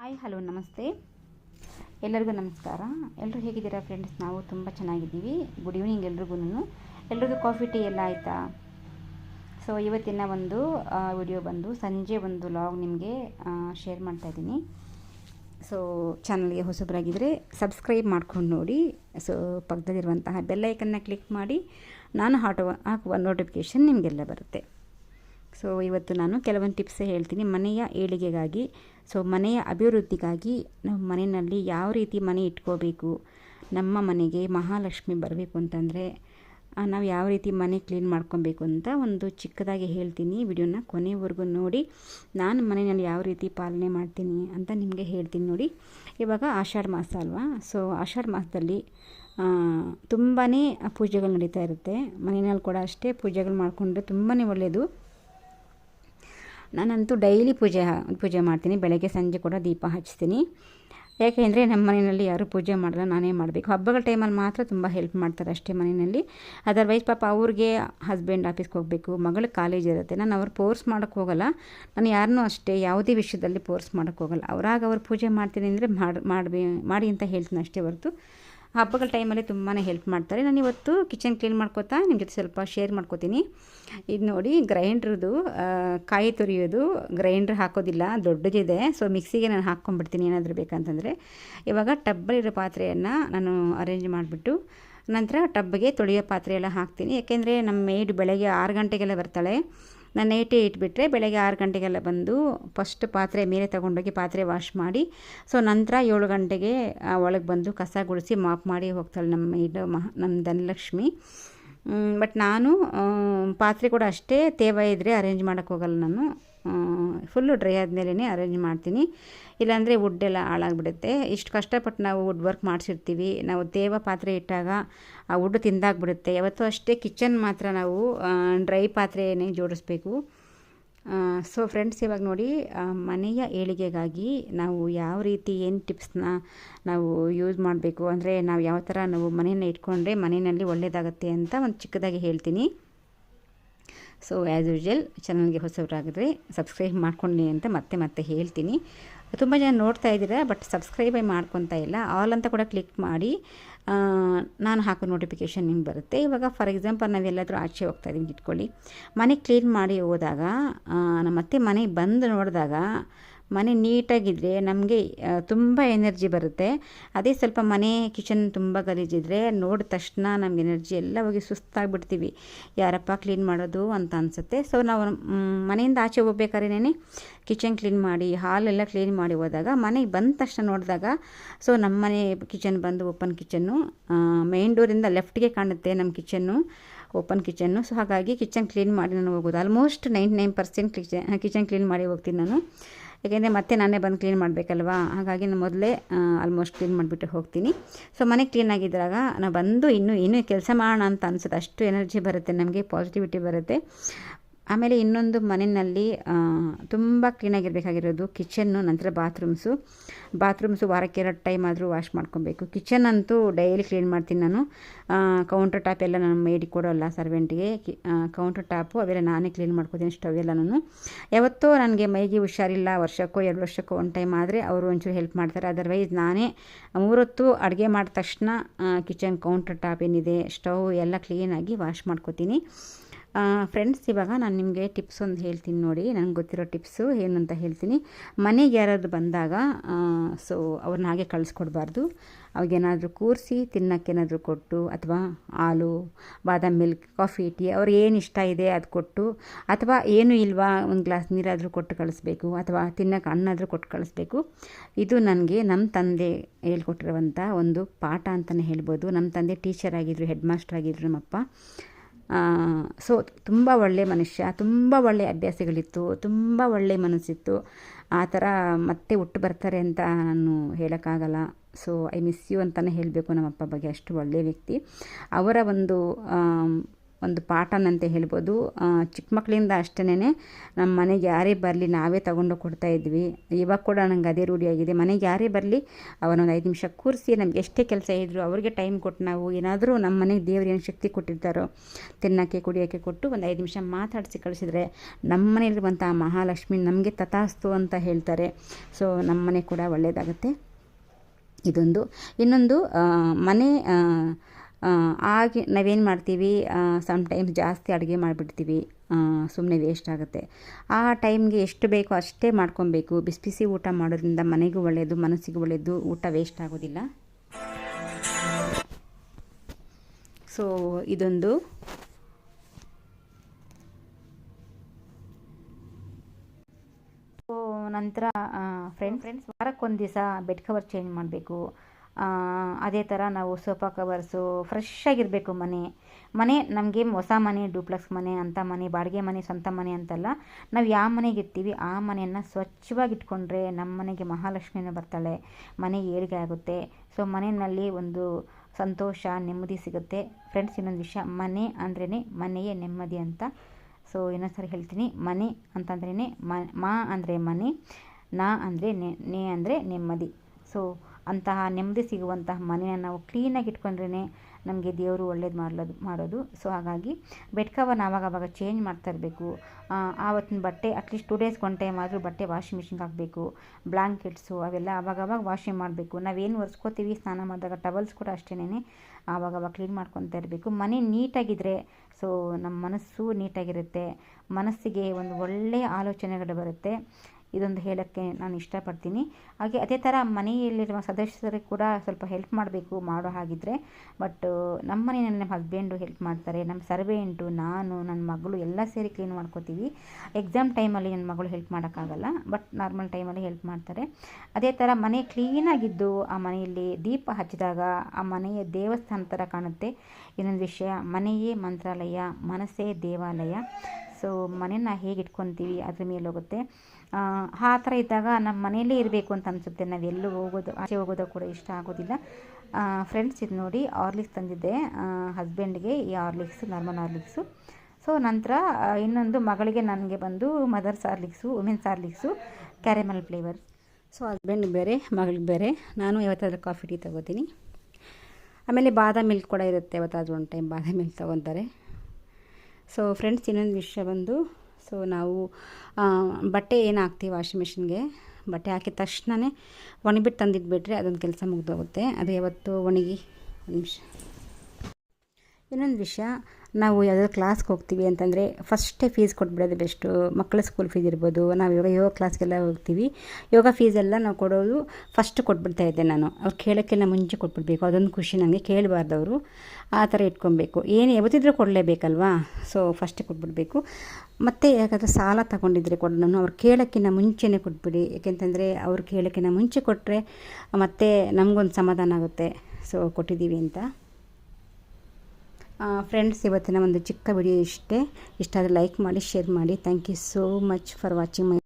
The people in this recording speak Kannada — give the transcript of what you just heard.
ಹಾಯ್ ಹಲೋ ನಮಸ್ತೆ. ಎಲ್ಲರಿಗೂ ನಮಸ್ಕಾರ. ಎಲ್ಲರೂ ಹೇಗಿದ್ದೀರಾ ಫ್ರೆಂಡ್ಸ್ ನಾವು ತುಂಬ ಚೆನ್ನಾಗಿದ್ದೀವಿ. ಗುಡ್ ಈವ್ನಿಂಗ್ ಎಲ್ರಿಗೂ ಎಲ್ರಿಗೂ ಕಾಫಿ ಟೀ ಎಲ್ಲ ಆಯಿತಾ? ಸೊ ಇವತ್ತಿನ ಒಂದು ವಿಡಿಯೋ ಬಂದು, ಸಂಜೆ ಒಂದು ಲಾಗ್ ನಿಮಗೆ ಶೇರ್ ಮಾಡ್ತಾ ಇದ್ದೀನಿ. ಸೊ ಚಾನಲ್ಗೆ ಹೊಸಬರಾಗಿದ್ದರೆ ಸಬ್ಸ್ಕ್ರೈಬ್ ಮಾಡ್ಕೊಂಡು ನೋಡಿ. ಸೊ ಪಕ್ಕದಲ್ಲಿರುವಂತಹ ಬೆಲ್ಲೈಕನ್ನ ಕ್ಲಿಕ್ ಮಾಡಿ. ನಾನು ಹಾಟೋ ಹಾಕುವ ನೋಟಿಫಿಕೇಷನ್ ನಿಮಗೆಲ್ಲ ಬರುತ್ತೆ. ಸೊ ಇವತ್ತು ನಾನು ಕೆಲವೊಂದು ಟಿಪ್ಸ್ ಹೇಳ್ತೀನಿ. ಮನೆಯ ಏಳಿಗೆಗಾಗಿ ಸೊ ಮನೆಯ ಅಭಿವೃದ್ಧಿಗಾಗಿ ನಾವು ಮನೆಯಲ್ಲಿ ಯಾವ ರೀತಿ ಮನೆ ಇಟ್ಕೋಬೇಕು, ನಮ್ಮ ಮನೆಗೆ ಮಹಾಲಕ್ಷ್ಮಿ ಬರಬೇಕು ಅಂತಂದರೆ ನಾವು ಯಾವ ರೀತಿ ಮನೆ ಕ್ಲೀನ್ ಮಾಡ್ಕೊಬೇಕು ಅಂತ ಒಂದು ಚಿಕ್ಕದಾಗಿ ಹೇಳ್ತೀನಿ. ವಿಡಿಯೋನ ಕೊನೆವರೆಗೂ ನೋಡಿ. ನಾನು ಮನೆಯಲ್ಲಿ ಯಾವ ರೀತಿ ಪಾಲನೆ ಮಾಡ್ತೀನಿ ಅಂತ ನಿಮಗೆ ಹೇಳ್ತೀನಿ ನೋಡಿ. ಇವಾಗ ಆಷಾಢ ಮಾಸ ಅಲ್ವಾ? ಸೊ ಆಷಾಢ ಮಾಸದಲ್ಲಿ ತುಂಬಾ ಪೂಜೆಗಳು ನಡೀತಾ ಇರುತ್ತೆ. ಮನೆಯಲ್ಲಿ ಕೂಡ ಅಷ್ಟೇ ಪೂಜೆಗಳು ಮಾಡಿಕೊಂಡ್ರೆ ತುಂಬಾ ಒಳ್ಳೆಯದು ನಾನಂತೂ ಡೈಲಿ ಪೂಜೆ ಪೂಜೆ ಮಾಡ್ತೀನಿ. ಬೆಳಗ್ಗೆ ಸಂಜೆ ಕೂಡ ದೀಪ ಹಚ್ತೀನಿ. ಯಾಕೆಂದರೆ ನಮ್ಮ ಮನೆಯಲ್ಲಿ ಯಾರೂ ಪೂಜೆ ಮಾಡಲ್ಲ, ನಾನೇ ಮಾಡಬೇಕು. ಹಬ್ಬಗಳ ಟೈಮಲ್ಲಿ ಮಾತ್ರ ತುಂಬ ಹೆಲ್ಪ್ ಮಾಡ್ತಾರೆ ಅಷ್ಟೇ ಮನೆಯಲ್ಲಿ. ಅದರ್ವೈಸ್ ಪಾಪ ಅವ್ರಿಗೆ ಹಸ್ಬೆಂಡ್ ಆಫೀಸ್ಗೆ ಹೋಗಬೇಕು, ಮಗಳ ಕಾಲೇಜ್ ಇರುತ್ತೆ. ನಾನು ಅವ್ರು ಪೋರ್ಸ್ ಮಾಡೋಕ್ಕೆ ಹೋಗಲ್ಲ. ನಾನು ಯಾರನ್ನೂ ಅಷ್ಟೇ ಯಾವುದೇ ವಿಷಯದಲ್ಲಿ ಪೋರ್ಸ್ ಮಾಡೋಕ್ಕೆ ಹೋಗಲ್ಲ. ಅವರಾಗ ಅವ್ರು ಪೂಜೆ ಮಾಡ್ತೀನಿ ಅಂದರೆ ಮಾಡಿ ಮಾಡಿ ಅಂತ ಹೇಳ್ತೀನಿ ಅಷ್ಟೇ ಹೊರತು. ಹಬ್ಬಗಳ ಟೈಮಲ್ಲಿ ತುಂಬಾ ಹೆಲ್ಪ್ ಮಾಡ್ತಾರೆ. ನಾನು ಇವತ್ತು ಕಿಚನ್ ಕ್ಲೀನ್ ಮಾಡ್ಕೋತಾ ನಿಮ್ಮ ಜೊತೆ ಸ್ವಲ್ಪ ಶೇರ್ ಮಾಡ್ಕೋತೀನಿ. ಇದು ನೋಡಿ ಗ್ರೈಂಡ್ರದು ಕಾಯಿ ತುರಿಯೋದು. ಗ್ರೈಂಡ್ರ್ ಹಾಕೋದಿಲ್ಲ, ದೊಡ್ಡದಿದೆ. ಸೊ ಮಿಕ್ಸಿಗೆ ನಾನು ಹಾಕ್ಕೊಂಡ್ಬಿಡ್ತೀನಿ ಏನಾದರೂ ಬೇಕಂತಂದರೆ. ಇವಾಗ ಟಬ್ಬಲ್ಲಿರೋ ಪಾತ್ರೆಯನ್ನು ನಾನು ಅರೇಂಜ್ ಮಾಡಿಬಿಟ್ಟು ನಂತರ ಟಬ್ಗೆ ತೊಳೆಯೋ ಪಾತ್ರೆ ಎಲ್ಲ ಹಾಕ್ತೀನಿ. ಯಾಕೆಂದರೆ ನಮ್ಮ ಮೇಡ್ ಬೆಳಗ್ಗೆ ಆರು ಗಂಟೆಗೆಲ್ಲ ಬರ್ತಾಳೆ. ನಾನು ನೈಟೇ ಇಟ್ಬಿಟ್ರೆ ಬೆಳಗ್ಗೆ ಆರು ಗಂಟೆಗೆಲ್ಲ ಬಂದು ಫಸ್ಟ್ ಪಾತ್ರೆ ಮೇಲೆ ತೊಗೊಂಡೋಗಿ ಪಾತ್ರೆ ವಾಶ್ ಮಾಡಿ ಸೊ ನಂತರ ಏಳು ಗಂಟೆಗೆ ಒಳಗೆ ಬಂದು ಕಸ ಗುಡಿಸಿ ಮಾಪ್ ಮಾಡಿ ಹೋಗ್ತಾಳೆ ನಮ್ಮ ಇದು ಮಹ, ನಮ್ಮ ಧನಲಕ್ಷ್ಮಿ. ಬಟ್ ನಾನು ಪಾತ್ರೆ ಕೂಡ ಅಷ್ಟೇ, ತೇವ ಇದ್ದರೆ ಅರೇಂಜ್ ಮಾಡೋಕ್ಕೋಗಲ್ಲ ನಾನು. ಫುಲ್ಲು ಡ್ರೈ ಆದಮೇಲೆ ಅರೇಂಜ್ ಮಾಡ್ತೀನಿ. ಇಲ್ಲಾಂದರೆ ವುಡ್ಡೆಲ್ಲ ಹಾಳಾಗ್ಬಿಡುತ್ತೆ. ಇಷ್ಟು ಕಷ್ಟಪಟ್ಟು ನಾವು ವುಡ್ ವರ್ಕ್ ಮಾಡಿಸಿರ್ತೀವಿ. ನಾವು ದೇವ ಪಾತ್ರೆ ಇಟ್ಟಾಗ ಆ ವುಡ್ ತಿಂದಾಗ್ಬಿಡುತ್ತೆ. ಯಾವತ್ತೂ ಅಷ್ಟೇ ಕಿಚನ್ ಮಾತ್ರ ನಾವು ಡ್ರೈ ಪಾತ್ರೆನೇ ಜೋಡಿಸ್ಬೇಕು. ಸೊ ಫ್ರೆಂಡ್ಸ್ ಇವಾಗ ನೋಡಿ ಮನೆಯ ಏಳಿಗೆಗಾಗಿ ನಾವು ಯಾವ ರೀತಿ ಏನು ಟಿಪ್ಸ್ನ ನಾವು ಯೂಸ್ ಮಾಡಬೇಕು. ಅಂದರೆ ನಾವು ಯಾವ ಥರ ನಾವು ಮನೆಯನ್ನು ಇಟ್ಕೊಂಡ್ರೆ ಮನೆಯಲ್ಲಿ ಒಳ್ಳೆಯದಾಗತ್ತೆ ಅಂತ ಒಂದು ಚಿಕ್ಕದಾಗಿ ಹೇಳ್ತೀನಿ. ಸೊ ಆ್ಯಸ್ ಯೂಶಲ್ ಚಾನಲ್ಗೆ ಹೊಸವರಾಗಿದ್ರೆ ಸಬ್ಸ್ಕ್ರೈಬ್ ಮಾಡ್ಕೊಳ್ಳಿ ಅಂತ ಮತ್ತೆ ಮತ್ತೆ ಹೇಳ್ತೀನಿ. ತುಂಬ ಜನ ನೋಡ್ತಾ ಇದ್ದೀರಾ ಬಟ್ ಸಬ್ಸ್ಕ್ರೈಬೇ ಮಾಡ್ಕೊತಾ ಇಲ್ಲ. ಆಲ್ ಅಂತ ಕೂಡ ಕ್ಲಿಕ್ ಮಾಡಿ ನಾನು ಹಾಕೋ ನೋಟಿಫಿಕೇಷನ್ ನಿಮ್ಗೆ ಬರುತ್ತೆ. ಇವಾಗ ಫಾರ್ ಎಕ್ಸಾಂಪಲ್ ನಾವೆಲ್ಲಾದರೂ ಆಚೆ ಹೋಗ್ತಾ ಇದ್ದೀವಿ ಇಟ್ಕೊಳ್ಳಿ. ಮನೆ ಕ್ಲೀನ್ ಮಾಡಿ ಹೋದಾಗ ಮತ್ತೆ ಮನೆಗೆ ಬಂದು ನೋಡಿದಾಗ ಮನೆ ನೀಟಾಗಿದ್ದರೆ ನಮಗೆ ತುಂಬ ಎನರ್ಜಿ ಬರುತ್ತೆ. ಅದೇ ಸ್ವಲ್ಪ ಮನೆ ಕಿಚನ್ ತುಂಬ ಗಲೀಜಿದ್ರೆ ನೋಡಿದ ತಕ್ಷಣ ನಮ್ಗೆ ಎನರ್ಜಿ ಎಲ್ಲ ಹೋಗಿ ಸುಸ್ತಾಗಿಬಿಡ್ತೀವಿ. ಯಾರಪ್ಪ ಕ್ಲೀನ್ ಮಾಡೋದು ಅಂತ ಅನಿಸುತ್ತೆ. ಸೊ ನಾವು ಮನೆಯಿಂದ ಆಚೆ ಹೋಗ್ಬೇಕಾದ್ರೇ ಕಿಚನ್ ಕ್ಲೀನ್ ಮಾಡಿ, ಹಾಲೆಲ್ಲ ಕ್ಲೀನ್ ಮಾಡಿ ಹೋದಾಗ ಮನೆಗೆ ಬಂದ ತಕ್ಷಣ ನೋಡಿದಾಗ ಸೊ ನಮ್ಮ ಮನೆ ಕಿಚನ್ ಬಂದು ಓಪನ್ ಕಿಚನ್ನು ಮೇನ್ ಡೋರಿಂದ ಲೆಫ್ಟ್ಗೆ ಕಾಣುತ್ತೆ ನಮ್ಮ ಕಿಚನ್ನು, ಓಪನ್ ಕಿಚನ್ನು. ಸೊ ಹಾಗಾಗಿ ಕಿಚನ್ ಕ್ಲೀನ್ ಮಾಡಿ ನಾನು ಹೋಗೋದು. Almost ninety nine percent kitchen kitchen clean ಮಾಡಿ ಹೋಗ್ತೀನಿ ನಾನು. ಯಾಕೆಂದರೆ ಮತ್ತೆ ನಾನೇ ಬಂದು ಕ್ಲೀನ್ ಮಾಡಬೇಕಲ್ವಾ? ಹಾಗಾಗಿ ನಾನು ಮೊದಲೇ ಆಲ್ಮೋಸ್ಟ್ ಕ್ಲೀನ್ ಮಾಡಿಬಿಟ್ಟು ಹೋಗ್ತೀನಿ. ಸೊ ಮನೆ ಕ್ಲೀನ್ ಆಗಿದ್ದಾಗ ನಾನು ಬಂದು ಇನ್ನೂ ಇನ್ನೂ ಕೆಲಸ ಮಾಡೋಣ ಅಂತ ಅನಿಸುತ್ತೆ. ಅಷ್ಟು ಎನರ್ಜಿ ಬರುತ್ತೆ, ನಮಗೆ ಪಾಸಿಟಿವಿಟಿ ಬರುತ್ತೆ. ಆಮೇಲೆ ಇನ್ನೊಂದು ಮನೆಯಲ್ಲಿ ತುಂಬ ಕ್ಲೀನಾಗಿರಬೇಕಾಗಿರೋದು ಕಿಚನ್ನು ನಂತರ ಬಾತ್ರೂಮ್ಸು ಬಾತ್ರೂಮ್ಸು ವಾರಕ್ಕೆ ಎರಡು ಟೈಮ್ ಆದರೂ ವಾಶ್ ಮಾಡ್ಕೊಬೇಕು. ಕಿಚನ್ ಅಂತೂ ಡೈಲಿ ಕ್ಲೀನ್ ಮಾಡ್ತೀನಿ ನಾನು. ಕೌಂಟರ್ ಟಾಪ್ ಎಲ್ಲ ನಾನು ಮೇಡಿ ಕೊಡೋಲ್ಲ ಸರ್ವೆಂಟಿಗೆ ಕೌಂಟರ್ ಟಾಪು ಅವೆಲ್ಲ ನಾನೇ ಕ್ಲೀನ್ ಮಾಡ್ಕೋತೀನಿ ಸ್ಟವ್ ಎಲ್ಲ ನಾನು. ಯಾವತ್ತೋ ನನಗೆ ಮೈಗೆ ಹುಷಾರಿಲ್ಲ, ವರ್ಷಕ್ಕೋ, ಎರಡು ವರ್ಷಕ್ಕೋ ಒಂದು ಟೈಮ್ ಆದರೆ ಅವರು ಒಂಚೂರು ಹೆಲ್ಪ್ ಮಾಡ್ತಾರೆ. ಅದರ್ವೈಸ್ ನಾನೇ ಮೂರೊತ್ತು ಅಡುಗೆ ಮಾಡಿದ ತಕ್ಷಣ ಕಿಚನ್ ಕೌಂಟರ್ ಟಾಪ್ ಏನಿದೆ ಸ್ಟವ್ ಎಲ್ಲ ಕ್ಲೀನಾಗಿ ವಾಶ್ ಮಾಡ್ಕೋತೀನಿ. ಫ್ರೆಂಡ್ಸ್ ಇವಾಗ ನಾನು ನಿಮಗೆ ಟಿಪ್ಸ್ ಒಂದು ಹೇಳ್ತೀನಿ ನೋಡಿ. ನನಗೆ ಗೊತ್ತಿರೋ ಟಿಪ್ಸು ಏನಂತ ಹೇಳ್ತೀನಿ. ಮನೆಗೆ ಯಾರಾದರೂ ಬಂದಾಗ ಸೊ ಅವ್ರನ್ನ ಹಾಗೆ ಕಳಿಸ್ಕೊಡ್ಬಾರ್ದು. ಅವ್ರಿಗೇನಾದರೂ ಕೂರಿಸಿ, ತಿನ್ನೋಕ್ಕೇನಾದರೂ ಕೊಟ್ಟು, ಅಥವಾ ಹಾಲು, ಬಾದಾಮ್ ಮಿಲ್ಕ್, ಕಾಫಿ, ಟೀ ಅವ್ರಿಗೆ ಏನು ಇಷ್ಟ ಇದೆ ಅದು ಕೊಟ್ಟು, ಅಥವಾ ಏನು ಇಲ್ವಾ ಒಂದು ಗ್ಲಾಸ್ ನೀರಾದರೂ ಕೊಟ್ಟು ಕಳಿಸ್ಬೇಕು, ಅಥವಾ ತಿನ್ನೋಕೆ ಹಣ್ಣಾದರೂ ಕೊಟ್ಟು ಕಳಿಸ್ಬೇಕು. ಇದು ನನಗೆ ನಮ್ಮ ತಂದೆ ಹೇಳ್ಕೊಟ್ಟಿರುವಂಥ ಒಂದು ಪಾಠ ಅಂತಲೇ ಹೇಳ್ಬೋದು. ನಮ್ಮ ತಂದೆ ಟೀಚರ್ ಆಗಿದ್ದರು ಹೆಡ್ ಮಾಸ್ಟರ್ ಆಗಿದ್ದರು ನಮ್ಮಪ್ಪ. ಸೊ ತುಂಬ ಒಳ್ಳೆಯ ಮನುಷ್ಯ, ತುಂಬ ಒಳ್ಳೆಯ ಅಭ್ಯಾಸಗಳಿತ್ತು, ತುಂಬ ಒಳ್ಳೆಯ ಮನಸ್ಸಿತ್ತು. ಆ ಥರ ಮತ್ತೆ ಹುಟ್ಟು ಬರ್ತಾರೆ ಅಂತ ನಾನು ಹೇಳೋಕ್ಕಾಗಲ್ಲ. ಸೊ ಐ ಮಿಸ್ ಯು ಅಂತಲೇ ಹೇಳಬೇಕು ನಮ್ಮಪ್ಪ ಬಗ್ಗೆ. ಅಷ್ಟು ಒಳ್ಳೆಯ ವ್ಯಕ್ತಿ. ಅವರ ಒಂದು ಒಂದು ಪಾಠನಂತ ಹೇಳ್ಬೋದು. ಚಿಕ್ಕ ಮಕ್ಕಳಿಂದ ಅಷ್ಟೇ ನಮ್ಮ ಮನೆಗೆ ಯಾರೇ ಬರಲಿ ನಾವೇ ತಗೊಂಡು ಕೊಡ್ತಾ ಇದ್ವಿ. ಇವಾಗ ಕೂಡ ನಂಗೆ ಅದೇ ರೂಢಿಯಾಗಿದೆ ಮನೆಗೆ ಯಾರೇ ಬರಲಿ ಅವನೊಂದು ಐದು ನಿಮಿಷ ಕೂರಿಸಿ ನಮ್ಗೆ ಎಷ್ಟೇ ಕೆಲಸ ಇದ್ದರೂ ಅವ್ರಿಗೆ ಟೈಮ್ ಕೊಟ್ಟು ನಾವು ಏನಾದರೂ ನಮ್ಮ ಮನೆಗೆ ದೇವ್ರು ಏನು ಶಕ್ತಿ ಕೊಟ್ಟಿರ್ತಾರೋ ತಿನ್ನೋಕ್ಕೆ, ಕುಡಿಯೋಕ್ಕೆ ಕೊಟ್ಟು ಒಂದು ಐದು ನಿಮಿಷ ಮಾತಾಡಿಸಿ ಕಳಿಸಿದ್ರೆ ನಮ್ಮ ಮನೆಯಲ್ಲಿರುವಂಥ ಮಹಾಲಕ್ಷ್ಮಿ ನಮಗೆ ತಥಾಸ್ತು ಅಂತ ಹೇಳ್ತಾರೆ. ಸೊ, ನಮ್ಮ ಮನೆ ಕೂಡ ಒಳ್ಳೆಯದಾಗುತ್ತೆ ಇದೊಂದು. ಇನ್ನೊಂದು ಮನೆ ಆಗಿ ನಾವೇನು ಮಾಡ್ತೀವಿ ಸಮ್ಟೈಮ್ಸ್ ಜಾಸ್ತಿ ಅಡುಗೆ ಮಾಡಿಬಿಡ್ತೀವಿ ಸುಮ್ಮನೆ ವೇಸ್ಟ್ ಆಗುತ್ತೆ. ಆ ಟೈಮ್ಗೆ ಎಷ್ಟು ಬೇಕೋ ಅಷ್ಟೇ ಮಾಡ್ಕೊಬೇಕು. ಬಿಸಿ ಬಿಸಿ ಊಟ ಮಾಡೋದ್ರಿಂದ ಮನೆಗೂ ಒಳ್ಳೆಯದು ಮನಸ್ಸಿಗೂ ಒಳ್ಳೆಯದು ಊಟ ವೇಸ್ಟ್ ಆಗೋದಿಲ್ಲ. ಸೊ ಇದೊಂದು. ಸೊ ನಂತರ ಫ್ರೆಂಡ್ ಫ್ರೆಂಡ್ಸ್ ವಾರಕ್ಕೊಂದು ದಿವಸ ಬೆಡ್ ಕವರ್ ಚೇಂಜ್ ಮಾಡಬೇಕು. ಅದೇ ಥರ ನಾವು ಸೋಫಾ ಕವರ್ಸು ಫ್ರೆಶ್ ಆಗಿರಬೇಕು ಮನೆ. ಮನೆ ನಮಗೆ ಹೊಸ ಮನೆ ಡೂಪ್ಲೆಕ್ಸ್ ಮನೆ, ಅಂತ ಮನೆ, ಬಾಡಿಗೆ ಮನೆ, ಸ್ವಂತ ಮನೆ ಅಂತಲ್ಲ. ನಾವು ಯಾವ ಮನೆಗೆ ಇರ್ತೀವಿ, ಆ ಮನೆಯನ್ನು ಸ್ವಚ್ಛವಾಗಿ ಇಟ್ಕೊಂಡ್ರೆ ನಮ್ಮ ಮನೆಗೆ ಮಹಾಲಕ್ಷ್ಮಿನೇ ಬರ್ತಾಳೆ. ಮನೆ ಏಳಿಗೆ ಆಗುತ್ತೆ. ಸೊ ಮನೆಯಲ್ಲಿ ಒಂದು ಸಂತೋಷ, ನೆಮ್ಮದಿ ಸಿಗುತ್ತೆ. ಫ್ರೆಂಡ್ಸ್ ಇನ್ನೊಂದು ವಿಷಯ, ಮನೆ ಅಂದ್ರೇ ಮನೆಯೇ ನೆಮ್ಮದಿ ಅಂತ. ಸೊ ಇನ್ನೊಂದು ಸರಿ ಹೇಳ್ತೀನಿ. ಮನೆ ಅಂತಂದ್ರೇ ಮಾ ಅಂದರೆ ಮನೆ, ನಾ ಅಂದರೆ ನೆ ಅಂದರೆ ನೆಮ್ಮದಿ. ಸೊ ಅಂತಹ ನೆಮ್ಮದಿ ಸಿಗುವಂತಹ ಮನೆಯನ್ನು ನಾವು ಕ್ಲೀನಾಗಿ ಇಟ್ಕೊಂಡ್ರೇ ನಮಗೆ ದೇವರು ಒಳ್ಳೇದು ಮಾಡಲೋದು, ಮಾಡೋದು. ಸೊ ಹಾಗಾಗಿ ಬೆಡ್ ಕವರ್ನ ಆವಾಗವಾಗ ಚೇಂಜ್ ಮಾಡ್ತಾ ಇರಬೇಕು. ಆವತ್ತಿನ ಬಟ್ಟೆ at least two days one time ಆದರೂ ಬಟ್ಟೆ ವಾಷಿಂಗ್ ಮಿಷಿನ್ಗೆ ಹಾಕಬೇಕು. ಬ್ಲ್ಯಾಂಕೆಟ್ಸು ಅವೆಲ್ಲ ಆವಾಗವಾಗ ವಾಷಿಂಗ್ ಮಾಡಬೇಕು. ನಾವೇನು ಒರೆಸ್ಕೋತೀವಿ, ಸ್ನಾನ ಮಾಡಿದಾಗ ಟವಲ್ಸ್ ಕೂಡ ಅಷ್ಟೇ ಆವಾಗವಾಗ ಕ್ಲೀನ್ ಮಾಡ್ಕೊತಾ ಇರಬೇಕು. ಮನೆ ನೀಟಾಗಿದ್ದರೆ ಸೊ ನಮ್ಮ ಮನಸ್ಸು ನೀಟಾಗಿರುತ್ತೆ ಮನಸ್ಸಿಗೆ ಒಂದು ಒಳ್ಳೆಯ ಆಲೋಚನೆಗಳು ಬರುತ್ತೆ. ಇದೊಂದು ಹೇಳೋಕ್ಕೆ ನಾನು ಇಷ್ಟಪಡ್ತೀನಿ. ಹಾಗೆ ಅದೇ ಥರ ಮನೆಯಲ್ಲಿರುವ ಸದಸ್ಯರಿಗೆ ಕೂಡ ಸ್ವಲ್ಪ ಹೆಲ್ಪ್ ಮಾಡಬೇಕು ಮಾಡೋ ಹಾಗಿದ್ರೆ. ಬಟ್ ನಮ್ಮ ಮನೆಯಲ್ಲಿ ನಮ್ಮ ಹಸ್ಬೆಂಡು ಹೆಲ್ಪ್ ಮಾಡ್ತಾರೆ. ನಮ್ಮ ಸರ್ವೆಂಟು ನಾನು, ನನ್ನ ಮಗಳು ಎಲ್ಲ ಸೇರಿ ಕ್ಲೀನ್ ಮಾಡ್ಕೋತೀವಿ. ಎಕ್ಸಾಮ್ ಟೈಮಲ್ಲಿ ನನ್ನ ಮಗಳು ಹೆಲ್ಪ್ ಮಾಡೋಕ್ಕಾಗಲ್ಲ ಬಟ್ ನಾರ್ಮಲ್ ಟೈಮಲ್ಲಿ ಹೆಲ್ಪ್ ಮಾಡ್ತಾರೆ. ಅದೇ ಥರ ಮನೆ ಕ್ಲೀನಾಗಿದ್ದು ಆ ಮನೆಯಲ್ಲಿ ದೀಪ ಹಚ್ಚಿದಾಗ ಆ ಮನೆಯ ದೇವಸ್ಥಾನ ಥರ ಕಾಣುತ್ತೆ. ಇನ್ನೊಂದು ವಿಷಯ. ಮನೆಯೇ ಮಂತ್ರಾಲಯ, ಮನಸ್ಸೇ ದೇವಾಲಯ. ಸೊ ಮನೇನ ಹೇಗೆ ಇಟ್ಕೊತೀವಿ ಅದ್ರ ಮೇಲೆ ಹೋಗುತ್ತೆ. ಆ ಥರ ಇದ್ದಾಗ ನಮ್ಮ ಮನೆಯಲ್ಲೇ ಇರಬೇಕು ಅಂತ ಅನಿಸುತ್ತೆ. ಎಲ್ಲೂ ಹೋಗೋದು, ಆಚೆ ಹೋಗೋದು ಕೂಡ ಇಷ್ಟ ಆಗೋದಿಲ್ಲ. ಫ್ರೆಂಡ್ಸ್ ಇದು ನೋಡಿ ಆರ್ಲಿಕ್ಸ್ ತಂದಿದ್ದೆ. ಹಸ್ಬೆಂಡ್ಗೆ ಈ ಆರ್ಲಿಕ್ಸ್ ನಾರ್ಮಲ್ ಆರ್ಲಿಕ್ಸು ಸೊ ನಂತರ ಇನ್ನೊಂದು ಮಗಳಿಗೆ ನನಗೆ ಬಂದು mother's Horlicks women's Horlicks caramel flavour so husband ಬೇರೆ, ಮಗಳಿಗೆ ಬೇರೆ. ನಾನು ಯಾವತ್ತಾದ್ರೂ ಕಾಫಿ ಟೀ ತಗೋತೀನಿ. ಆಮೇಲೆ ಬಾದಾಮಿ ಮಿಲ್ಕ್ ಕೂಡ ಇರುತ್ತೆ ಯಾವತ್ತಾದ್ರೂ ಒಂದು ಟೈಮ್ ಬಾದಾಮಿ ಮಿಲ್ಕ್ ತೊಗೊತಾರೆ. ಸೊ ಫ್ರೆಂಡ್ಸ್ ಇನ್ನೊಂದು ವಿಷಯ ಬಂದು ಸೊ ನಾವು ಬಟ್ಟೆ ಏನು ಹಾಕ್ತೀವಿ ವಾಷಿಂಗ್ ಮೆಷಿನ್ಗೆ ಬಟ್ಟೆ ಹಾಕಿದ ತಕ್ಷಣವೇ ಒಣಗಿಬಿಟ್ಟು ತಂದಿಟ್ಬಿಟ್ರೆ ಅದೊಂದು ಕೆಲಸ ಮುಗಿದೋಗುತ್ತೆ. ಅದು ಯಾವತ್ತು ಒಣಗಿ, ಒಂದು ನಿಮಿಷ. ಇನ್ನೊಂದು ವಿಷಯ ನಾವು ಯಾವುದಾದ್ರು ಕ್ಲಾಸ್ಗೆ ಹೋಗ್ತೀವಿ ಅಂತಂದರೆ ಫಸ್ಟೇ ಫೀಸ್ ಕೊಟ್ಬಿಡೋದು ಬೆಸ್ಟು ಮಕ್ಕಳ ಸ್ಕೂಲ್ ಫೀಸ್ ಇರ್ಬೋದು, ನಾವು ಇವಾಗ ಯೋಗ ಕ್ಲಾಸ್ಗೆಲ್ಲ ಹೋಗ್ತೀವಿ. ಯೋಗ ಫೀಸೆಲ್ಲ ನಾವು ಕೊಡೋದು ಫಸ್ಟ್ ಕೊಟ್ಬಿಡ್ತಾ ಇದ್ದೆ ನಾನು. ಅವ್ರು ಕೇಳೋಕ್ಕೆಲ್ಲ ಮುಂಚೆ ಕೊಟ್ಬಿಡ್ಬೇಕು. ಅದೊಂದು ಖುಷಿ ನನಗೆ ಕೇಳಬಾರ್ದು ಅವರು ಆ ಥರ ಇಟ್ಕೊಬೇಕು. ಏನು ಯಾವತ್ತಿದ್ರೂ ಕೊಡಲೇಬೇಕಲ್ವಾ? ಸೊ ಫಸ್ಟೇ ಕೊಟ್ಬಿಡಬೇಕು. ಮತ್ತು ಯಾಕಂದರೆ ಸಾಲ ತಗೊಂಡಿದ್ರೆ ನಾನು ಅವ್ರು ಕೇಳೋಕ್ಕಿಂತ ಮುಂಚೆನೇ ಕೊಟ್ಬಿಡಿ. ಯಾಕೆಂತಂದರೆ ಅವ್ರು ಕೇಳೋಕ್ಕಿಂತ ಮುಂಚೆ ಕೊಟ್ಟರೆ ಮತ್ತು ನಮಗೊಂದು ಸಮಾಧಾನ ಆಗುತ್ತೆ. ಸೊ ಕೊಟ್ಟಿದ್ದೀವಿ ಅಂತ. ಫ್ರೆಂಡ್ಸ್ ಇವತ್ತಿನ ಒಂದು ಚಿಕ್ಕ ವಿಡಿಯೋ ಇಷ್ಟೇ. ಇಷ್ಟ ಲೈಕ್ ಮಾಡಿ ಶೇರ್ ಮಾಡಿ. Thank you so much for watching my